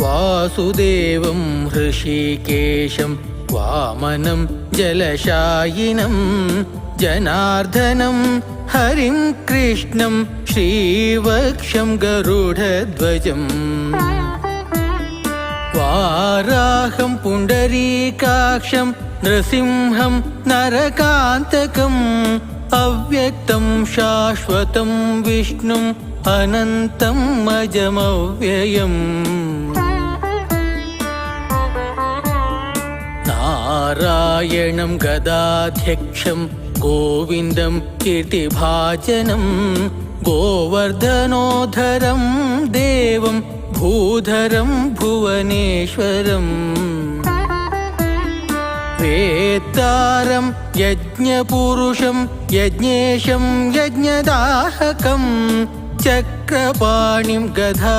वासुदेवं हृषीकेशं वामनं जलशायिनं जनार्दनं हरिं कृष्णं श्रीवक्षं गरुडध्वजम् वाराहं पुण्डरीकाक्षं नृसिंहं नरकान्तकम् अव्यक्तं शाश्वतं विष्णुम् अनन्तम् अजमव्ययम् നാരായണം ഗദാധ്യക്ഷം ഗോവിന്ദം കീർത്തിഭാജനം ഗോവർദ്ധനോധരം ദേവം ഭൂധരം ഭുവനേശ്വരം. വേത്താരം യജ്ഞപുരുഷം യജ്ഞേശം യജ്ഞദാഹകം ചക്രപാണിം ഗധാ